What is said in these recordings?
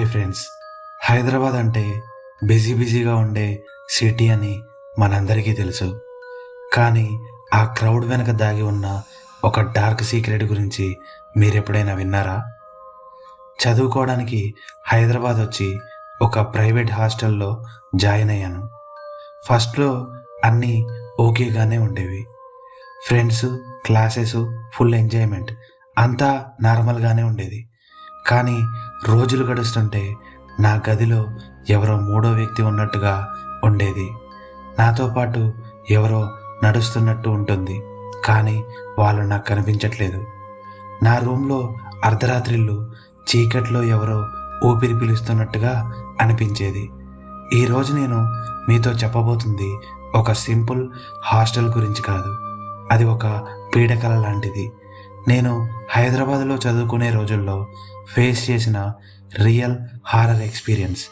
Hi friends. Hyderabad అంటే busy బిజీగా ఉండే సిటీ అని మనందరికీ తెలుసు. కానీ ఆ క్రౌడ్ వెనక దాగి ఉన్న ఒక డార్క్ సీక్రెట్ గురించి మీరు ఎప్పుడైనా విన్నారా? చదువుకోవడానికి హైదరాబాద్ వచ్చి ఒక ప్రైవేట్ హాస్టల్లో జాయిన్ అయ్యాను. ఫస్ట్లో అన్నీ ఓకేగానే ఉండేవి. ఫ్రెండ్స్ క్లాసెస్ ఫుల్ ఎంజాయ్మెంట్ అంతా నార్మల్గానే ఉండేది. కానీ రోజులు గడుస్తుంటే నా గదిలో ఎవరో మూడో వ్యక్తి ఉన్నట్టుగా ఉండేది. నాతో పాటు ఎవరో నడుస్తున్నట్టు ఉంటుంది కానీ వాళ్ళు నాకు కనిపించట్లేదు. నా రూమ్లో అర్ధరాత్రిళ్ళు చీకట్లో ఎవరో ఊపిరి పిలుస్తున్నట్టుగా అనిపించేది. ఈరోజు నేను మీతో చెప్పబోతుంది ఒక సింపుల్ హాస్టల్ గురించి కాదు అది ఒక పీడకల లాంటిది. నేను హైదరాబాద్లో చదువుకునే రోజుల్లో ఫేస్ చేసిన రియల్ హారర్ ఎక్స్పీరియన్స్.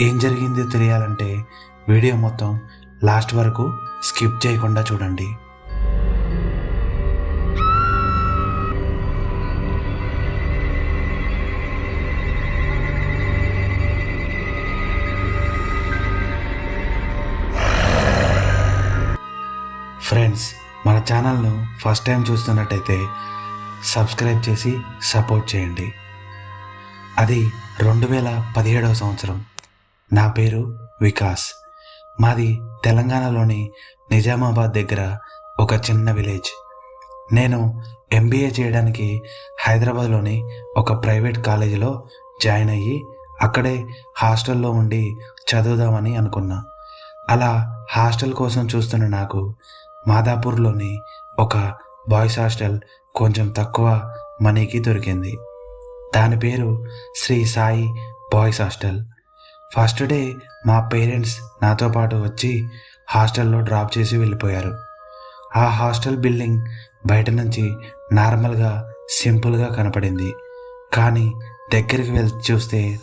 ఏం జరిగిందో తెలియాలంటే వీడియో మొత్తం లాస్ట్ వరకు స్కిప్ చేయకుండా చూడండి. ఫ్రెండ్స్ మన ఛానల్ను ఫస్ట్ టైం చూస్తున్నట్టయితే సబ్స్క్రైబ్ చేసి సపోర్ట్ చేయండి. అది రెండు వేల పదిహేడవ సంవత్సరం. నా పేరు వికాస్. మాది తెలంగాణలోని నిజామాబాద్ దగ్గర ఒక చిన్న విలేజ్. నేను ఎంబీఏ చేయడానికి హైదరాబాద్లోని ఒక ప్రైవేట్ కాలేజీలో జాయిన్ అయ్యి అక్కడే హాస్టల్లో ఉండి చదువుదామని అనుకున్నా. అలా హాస్టల్ కోసం చూస్తున్న నాకు మాదాపూర్లోని ఒక బాయ్స్ హాస్టల్ కొంచెం తక్కువ మనీకి దొరికింది. దాని పేరు Shri Sai boys hostel. First day మా పేరెంట్స్ నాతో పాటు వచ్చి హాస్టల్లో డ్రాప్ చేసి వెళ్ళిపోయారు. ఆ హాస్టల్ బిల్డింగ్ బయట నుంచి నార్మల్గా సింపుల్గా కనపడింది. కానీ దగ్గరికి వెళ్ళి చూస్తే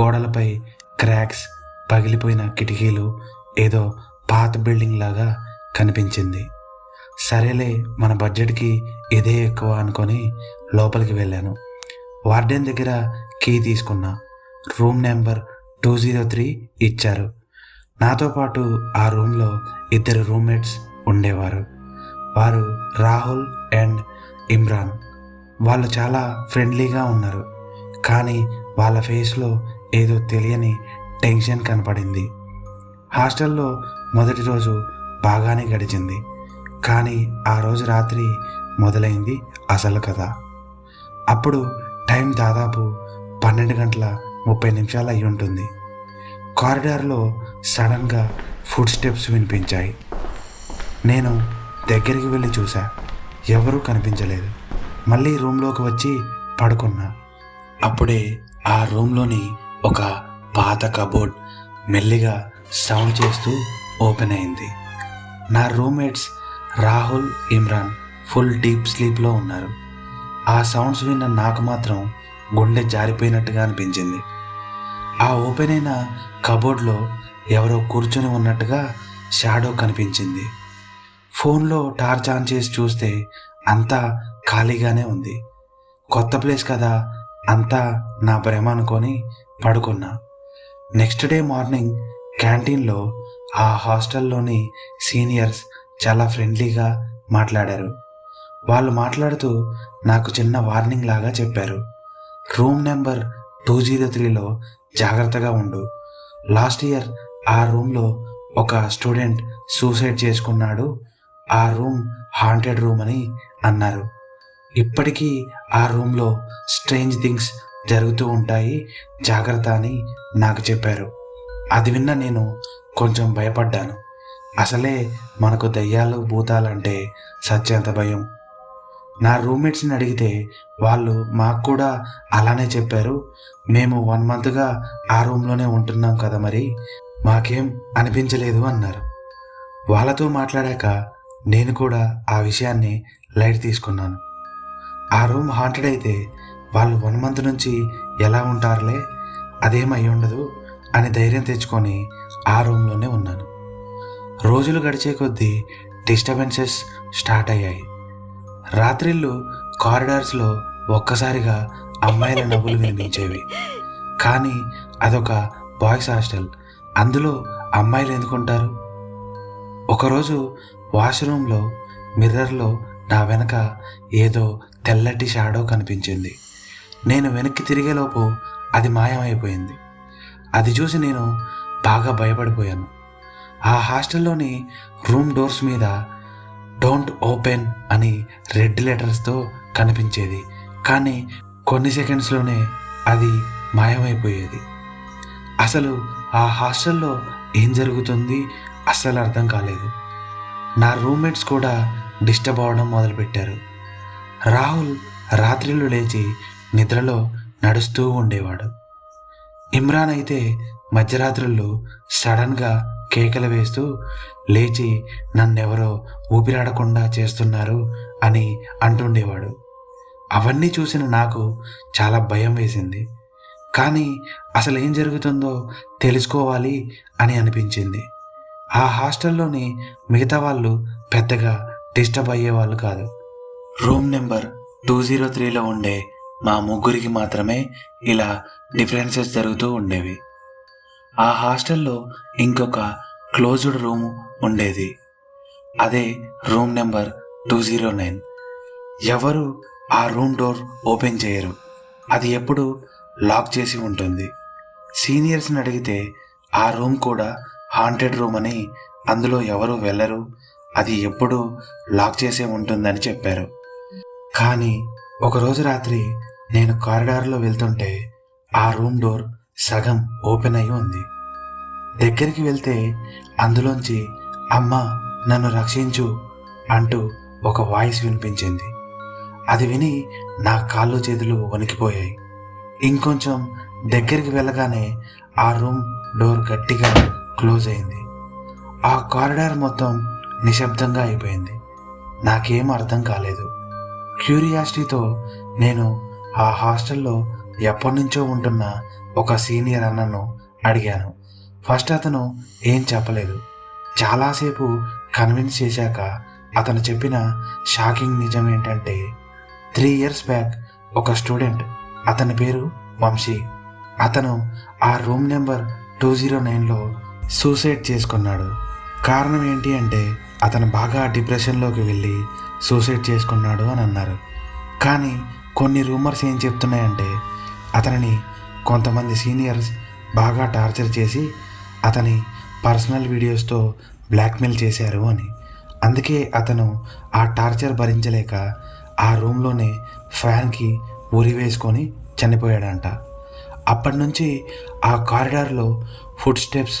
గోడలపై క్రాక్స్ పగిలిపోయిన కిటికీలు ఏదో పాత బిల్డింగ్ లాగా కనిపించింది. సరేలే మన బడ్జెట్కి ఇదే ఎక్కువ అనుకొని లోపలికి వెళ్ళాను. వార్డెన్ దగ్గర కీ తీసుకున్నా room number two zero three ఇచ్చారు. నాతో పాటు ఆ రూమ్లో ఇద్దరు రూమ్మేట్స్ ఉండేవారు. వారు రాహుల్ అండ్ ఇమ్రాన్. వాళ్ళు చాలా ఫ్రెండ్లీగా ఉన్నారు. కానీ వాళ్ళ ఫేస్లో ఏదో తెలియని టెన్షన్ కనపడింది. హాస్టల్లో మొదటి రోజు బాగానే గడిచింది. కానీ ఆ రోజు రాత్రి మొదలైంది అసలు కథ. అప్పుడు టైం దాదాపు పన్నెండు గంటల ముప్పై నిమిషాలు అయి ఉంటుంది. కారిడార్లో సడన్గా ఫుడ్ స్టెప్స్ వినిపించాయి. నేను దగ్గరికి వెళ్ళి చూసా. ఎవరూ కనిపించలేదు. మళ్ళీ రూమ్లోకి వచ్చి పడుకున్నా. అప్పుడే ఆ రూమ్లోని ఒక పాత కబోర్డ్ మెల్లిగా సౌండ్ చేస్తూ ఓపెన్ అయింది. నా roommates Rahul Imran full deep స్లీప్లో ఉన్నారు. ఆ సౌండ్స్ విన్న నాకు మాత్రం గుండె జారిపోయినట్టుగా అనిపించింది. ఆ ఓపెన్ అయిన కబోర్డ్లో ఎవరో కూర్చొని ఉన్నట్టుగా షాడో కనిపించింది. ఫోన్లో టార్చ్ ఆన్ చేసి చూస్తే అంతా ఖాళీగానే ఉంది. కొత్త ప్లేస్ కదా అంతా నా భ్రమ అనుకొని పడుకున్నా. నెక్స్ట్ డే మార్నింగ్ క్యాంటీన్లో ఆ హాస్టల్లోని సీనియర్స్ చాలా ఫ్రెండ్లీగా మాట్లాడారు. వాళ్ళు మాట్లాడుతూ నాకు చిన్న వార్నింగ్ లాగా చెప్పారు. రూమ్ నెంబర్ టూ జీరో త్రీలో జాగ్రత్తగా ఉండు. లాస్ట్ ఇయర్ ఆ రూమ్లో ఒక స్టూడెంట్ సూసైడ్ చేసుకున్నాడు. ఆ రూమ్ హాంటెడ్ రూమ్ అని అన్నారు. ఇప్పటికీ ఆ రూమ్లో స్ట్రేంజ్ థింగ్స్ జరుగుతూ ఉంటాయి. జాగ్రత్త అని నాకు చెప్పారు. అది విన్న నేను కొంచెం భయపడ్డాను. అసలే మనకు దయ్యాలు భూతాలంటే సత్యంత భయం. నా రూమ్మేట్స్ని అడిగితే వాళ్ళు మాకు కూడా అలానే చెప్పారు. మేము వన్ మంత్గా ఆ రూమ్లోనే ఉంటున్నాం కదా మరి మాకేం అనిపించలేదు అన్నారు. వాళ్ళతో మాట్లాడాక నేను కూడా ఆ విషయాన్ని లైట్ తీసుకున్నాను. ఆ రూమ్ హాంటెడ్ అయితే వాళ్ళు వన్ మంత్ నుంచి ఎలా ఉంటారులే అదేం ఉండదు అని ధైర్యం తెచ్చుకొని ఆ రూమ్లోనే ఉన్నాను. రోజులు గడిచే కొద్దీ డిస్టర్బెన్సెస్ స్టార్ట్ అయ్యాయి. రాత్రిళ్ళు కారిడార్స్లో ఒక్కసారిగా అమ్మాయిల నవ్వులు వినిపించేవి. కానీ అదొక బాయ్స్ హాస్టల్. అందులో అమ్మాయిలు ఎందుకుంటారు? ఒకరోజు వాష్రూమ్లో మిర్రర్లో నా వెనక ఏదో తెల్లటి షాడో కనిపించింది. నేను వెనక్కి తిరిగేలోపు అది మాయమైపోయింది. అది చూసి నేను బాగా భయపడిపోయాను. ఆ హాస్టల్లోని రూమ్ డోర్స్ మీద డోంట్ ఓపెన్ అని రెడ్ లెటర్స్తో కనిపించేది. కానీ కొన్ని సెకండ్స్లోనే అది మాయమైపోయేది. అసలు ఆ హాస్టల్లో ఏం జరుగుతుంది అస్సలు అర్థం కాలేదు. నా రూమ్మేట్స్ కూడా డిస్టర్బ్ అవ్వడం మొదలుపెట్టారు. రాహుల్ రాత్రిళ్ళు లేచి నిద్రలో నడుస్తూ ఉండేవాడు. ఇమ్రాన్ అయితే మధ్యరాత్రుల్లో సడన్గా కేకలు వేస్తూ లేచి నన్నెవరో ఊపిరాడకుండా చేస్తున్నారు అని అంటుండేవాడు. అవన్నీ చూసిన నాకు చాలా భయం వేసింది. కానీ అసలు ఏం జరుగుతుందో తెలుసుకోవాలి అని అనిపించింది. ఆ హాస్టల్లోని మిగతా వాళ్ళు పెద్దగా డిస్టర్బ్ అయ్యేవాళ్ళు కాదు. రూమ్ నెంబర్ టూ జీరో త్రీలో ఉండే మా ముగ్గురికి మాత్రమే ఇలా డిఫరెన్సెస్ జరుగుతూ ఉండేవి. ఆ హాస్టల్లో ఇంకొక క్లోజ్డ్ రూమ్ ఉండేది. అదే room number two zero nine. ఎవరు ఆ రూమ్ డోర్ ఓపెన్ చేయరు. అది ఎప్పుడు లాక్ చేసి ఉంటుంది. సీనియర్స్ని అడిగితే ఆ రూమ్ కూడా హాంటెడ్ రూమ్ అని అందులో ఎవరు వెళ్ళరు. అది ఎప్పుడు లాక్ చేసే ఉంటుందని చెప్పారు. కానీ ఒకరోజు రాత్రి నేను కారిడార్లో వెళ్తుంటే ఆ రూమ్ డోర్ సగం ఓపెన్ అయి ఉంది. దగ్గరికి వెళ్తే అందులోంచి అమ్మ నన్ను రక్షించు అంటూ ఒక వాయిస్ వినిపించింది. అది విని నా కాళ్ళు చేతులు వణికిపోయాయి. ఇంకొంచెం దగ్గరికి వెళ్ళగానే ఆ రూమ్ డోర్ గట్టిగా క్లోజ్ అయింది. ఆ కారిడార్ మొత్తం నిశ్శబ్దంగా అయిపోయింది. నాకేం అర్థం కాలేదు. క్యూరియాసిటీతో నేను ఆ హాస్టల్లో ఎప్పటి నుంచో ఉంటున్న ఒక సీనియర్ అన్నను అడిగాను. ఫస్ట్ అతను ఏం చెప్పలేదు. చాలాసేపు కన్విన్స్ చేశాక అతను చెప్పిన షాకింగ్ నిజం ఏంటంటే త్రీ ఇయర్స్ బ్యాక్ ఒక స్టూడెంట్ అతని పేరు వంశీ. అతను ఆ రూమ్ నెంబర్ టూ జీరో నైన్లో సూసైడ్ చేసుకున్నాడు. కారణం ఏంటి అంటే అతను బాగా డిప్రెషన్లోకి వెళ్ళి సూసైడ్ చేసుకున్నాడు అని అన్నారు. కానీ కొన్ని రూమర్స్ ఏం చెప్తున్నాయంటే అతనిని కొంతమంది సీనియర్స్ బాగా టార్చర్ చేసి అతని పర్సనల్ వీడియోస్తో బ్లాక్మెయిల్ చేశారు అని. అందుకే అతను ఆ టార్చర్ భరించలేక ఆ రూమ్లోనే ఫ్యాన్కి ఉరి వేసుకొని చనిపోయాడంట. అప్పటి నుంచి ఆ కారిడార్లో ఫుడ్ స్టెప్స్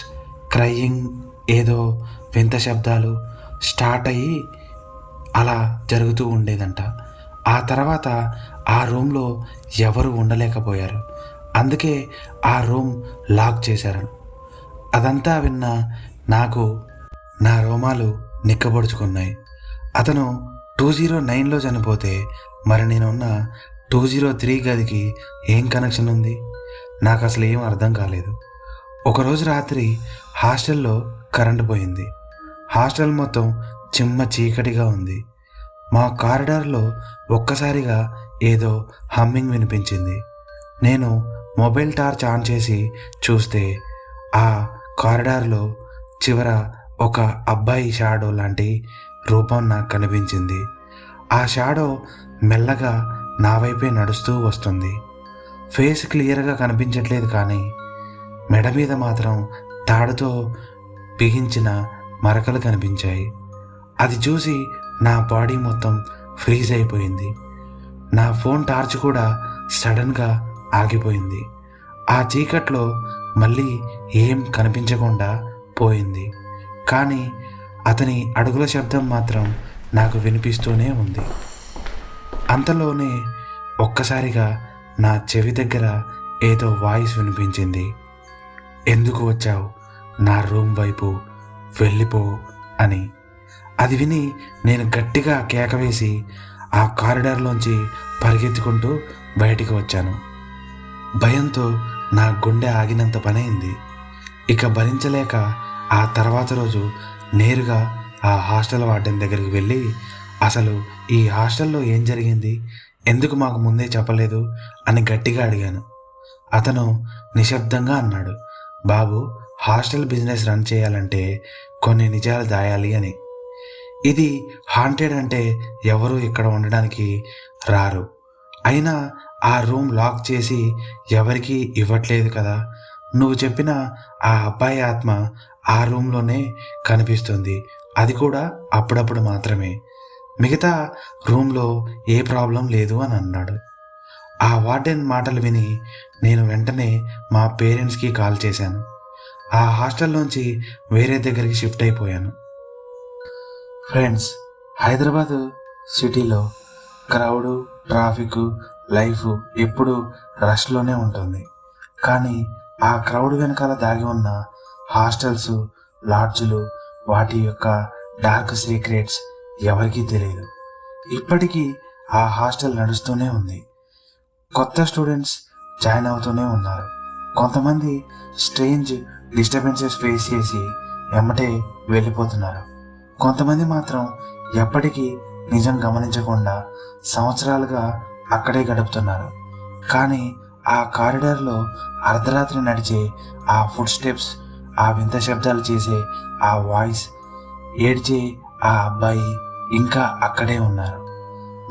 క్రయింగ్ ఏదో వింత శబ్దాలు స్టార్ట్ అయ్యి అలా జరుగుతూ ఉండేదంట. ఆ తర్వాత ఆ రూమ్లో ఎవరు ఉండలేకపోయారు. అందుకే ఆ రూమ్ లాక్ చేశారు అదంతా విన్న నాకు నా రోమాలు నిక్కబడుచుకున్నాయి. అతను టూ జీరో నైన్లో చనిపోతే మరి నేనున్న టూ జీరో త్రీ గదికి ఏం కనెక్షన్ ఉంది? నాకు అసలు ఏం అర్థం కాలేదు. ఒకరోజు రాత్రి హాస్టల్లో కరెంటు పోయింది. హాస్టల్ మొత్తం చిమ్మ చీకటిగా ఉంది. మా కారిడార్లో ఒక్కసారిగా ఏదో హమ్మింగ్ వినిపించింది. నేను మొబైల్ టార్చ్ ఆన్ చేసి చూస్తే ఆ కారిడార్లో చివర ఒక అబ్బాయి షాడో లాంటి రూపం నాకు కనిపించింది. ఆ షాడో మెల్లగా నా వైపే నడుస్తూ వస్తుంది. ఫేస్ క్లియర్గా కనిపించట్లేదు కానీ మెడ మీద మాత్రం తాడుతో బిగించిన మరకలు కనిపించాయి. అది చూసి నా బాడీ మొత్తం ఫ్రీజ్ అయిపోయింది. నా ఫోన్ టార్చ్ కూడా సడన్గా ఆగిపోయింది. ఆ చీకట్లో మళ్ళీ ఏం కనిపించకుండా పోయింది. కానీ అతని అడుగుల శబ్దం మాత్రం నాకు వినిపిస్తూనే ఉంది. అంతలోనే ఒక్కసారిగా నా చెవి దగ్గర ఏదో వాయిస్ వినిపించింది. ఎందుకు వచ్చావు? నా రూమ్ వైపు వెళ్ళిపో అని. అది విని నేను గట్టిగా కేక వేసి ఆ కారిడార్లోంచి పరిగెత్తుకుంటూ బయటికి వచ్చాను. భయంతో నా గుండె ఆగినంత పనైంది. ఇక భరించలేక ఆ తర్వాత రోజు నేరుగా ఆ హాస్టల్ వార్డెన్ దగ్గరికి వెళ్ళి అసలు ఈ హాస్టల్లో ఏం జరిగింది? ఎందుకు మాకు ముందే చెప్పలేదు? అని గట్టిగా అడిగాను. అతను నిశ్శబ్దంగా అన్నాడు బాబు హాస్టల్ బిజినెస్ రన్ చేయాలంటే కొన్ని నిజాలు దాయాలి అని. ఇది హాంటెడ్ అంటే ఎవరు ఇక్కడ ఉండడానికి రారు. అయినా ఆ రూమ్ లాక్ చేసి ఎవరికీ ఇవ్వట్లేదు కదా. నువ్వు చెప్పిన ఆ అబ్బాయి ఆత్మ ఆ రూమ్లోనే కనిపిస్తుంది. అది కూడా అప్పుడప్పుడు మాత్రమే. మిగతా రూమ్లో ఏ ప్రాబ్లం లేదు అని అన్నాడు. ఆ వార్డెన్ మాటలు విని నేను వెంటనే మా పేరెంట్స్కి కాల్ చేశాను. ఆ హాస్టల్లోంచి వేరే దగ్గరికి షిఫ్ట్ అయిపోయాను. ఫ్రెండ్స్ హైదరాబాదు సిటీలో క్రౌడు ట్రాఫిక్ లైఫ్ ఎప్పుడు రష్లోనే ఉంటుంది. కానీ ఆ క్రౌడ్ వెనకాల దాగి ఉన్న హాస్టల్స్ లాడ్జ్లు వాటి యొక్క డార్క్ సీక్రెట్స్ ఎవరికీ తెలియదు. ఇప్పటికీ ఆ హాస్టల్ నడుస్తూనే ఉంది. కొత్త స్టూడెంట్స్ జాయిన్ అవుతూనే ఉన్నారు. కొంతమంది స్ట్రేంజ్ డిస్టర్బెన్సెస్ ఫేస్ చేసి ఎమ్మటే వెళ్ళిపోతున్నారు. కొంతమంది మాత్రం ఎప్పటికీ నిజం గమనించకుండా సంవత్సరాలుగా అక్కడే గడుపుతున్నారు. కానీ ఆ కారిడార్లో అర్ధరాత్రి నడిచే ఆ ఫుడ్ స్టెప్స్ ఆ వింత శబ్దాలు చేసే ఆ వాయిస్ ఏడ్చే ఆ అబ్బాయి ఇంకా అక్కడే ఉన్నారు.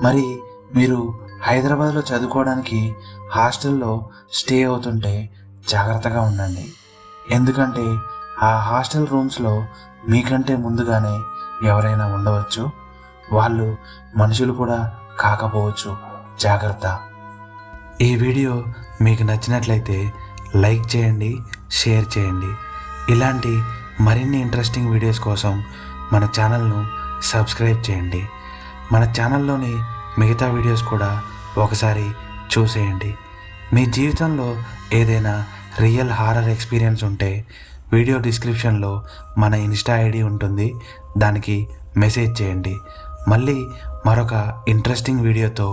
మరి మీరు హైదరాబాద్లో చదువుకోవడానికి హాస్టల్లో స్టే అవుతుంటే జాగ్రత్తగా ఉండండి. ఎందుకంటే ఆ హాస్టల్ రూమ్స్లో మీకంటే ముందుగానే ఎవరైనా ఉండవచ్చు. వాళ్ళు మనుషులు కూడా కాకపోవచ్చు. జాగ్రత్త. ఈ వీడియో మీకు నచ్చినట్లయితే లైక్ చేయండి షేర్ చేయండి. ఇలాంటి మరిన్ని ఇంట్రెస్టింగ్ వీడియోస్ కోసం మన ఛానల్ను సబ్స్క్రైబ్ చేయండి. మన ఛానల్లోని మిగతా వీడియోస్ కూడా ఒకసారి చూసేయండి. మీ జీవితంలో ఏదైనా రియల్ హారర్ ఎక్స్పీరియన్స్ ఉంటే వీడియో డిస్క్రిప్షన్లో మన ఇన్స్టా ఐడి ఉంటుంది దానికి మెసేజ్ చేయండి. మళ్ళీ మరొక ఇంట్రెస్టింగ్ వీడియోతో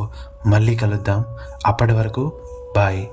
మళ్ళీ కలుద్దాం. అప్పటి వరకు బాయ్.